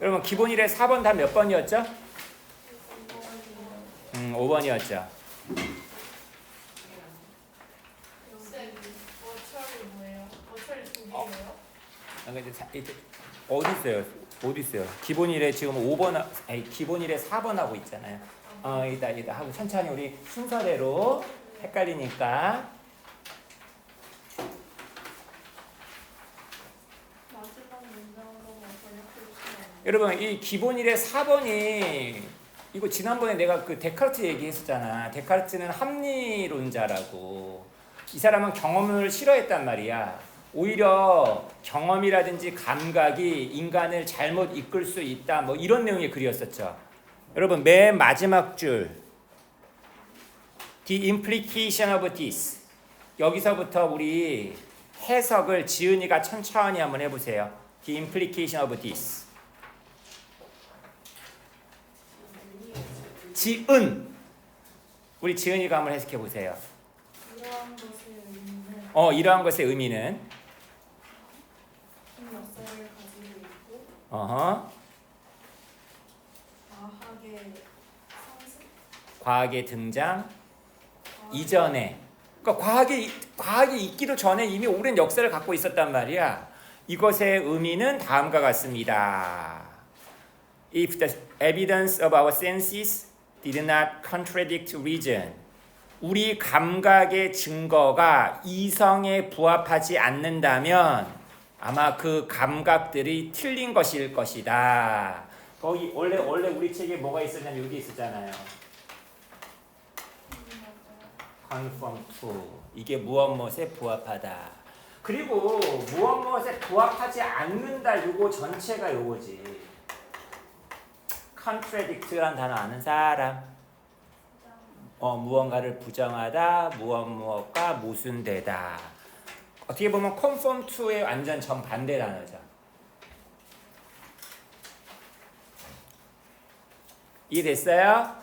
여러분 기본 1에 4번 다 몇 번이었죠? 음, 5번이었죠. 쌤, 워철이 뭐예요? 워철이 두 어. 개예요? 아, 어디 있어요? 어디 있어요? 기본 1에 지금 5번, 하- 아니 기본 1에 4번 하고 있잖아요. 어, 이다 이다 하고 천천히 우리 순서대로 헷갈리니까 마지막 문장으로 번역해주시면 여러분 이 기본 1의 4번이 이거 지난번에 내가 그 데카르트 얘기했었잖아. 데카르트는 합리론자라고. 이 사람은 경험을 싫어했단 말이야. 오히려 경험이라든지 감각이 인간을 잘못 이끌 수 있다. 뭐 이런 내용의 글이었었죠. 여러분 맨 마지막 줄 The implication of this 여기서부터 우리 해석을 지은이가 천천히 한번 해보세요. The implication of this 지은 우리 지은이가 한번 해석해 보세요. 이러한 것의 의미는 어 이러한 것의 의미는 큰 역사를 가지고 있고 어허 과학의 상승, 과학의 등장 과학의 이전에 그러니까 과학이 과학이 있기도 전에 이미 오랜 역사를 갖고 있었단 말이야. 이것의 의미는 다음과 같습니다. If the evidence of our senses did not contradict reason, 우리 감각의 증거가 이성에 부합하지 않는다면 아마 그 감각들이 틀린 것일 것이다. 거기 원래 원래 우리 책에 뭐가 있었냐면 여기 있었잖아요. conform to 이게 무엇 무엇에 부합하다. 그리고 무엇 무엇에 부합하지 않는다. 요거 전체가 요거지. Contradict란 단어 아는 사람. 어 무언가를 부정하다. 무엇 무엇과 모순되다. 어떻게 보면 conform to의 완전 정반대 단어죠. 이해됐어요?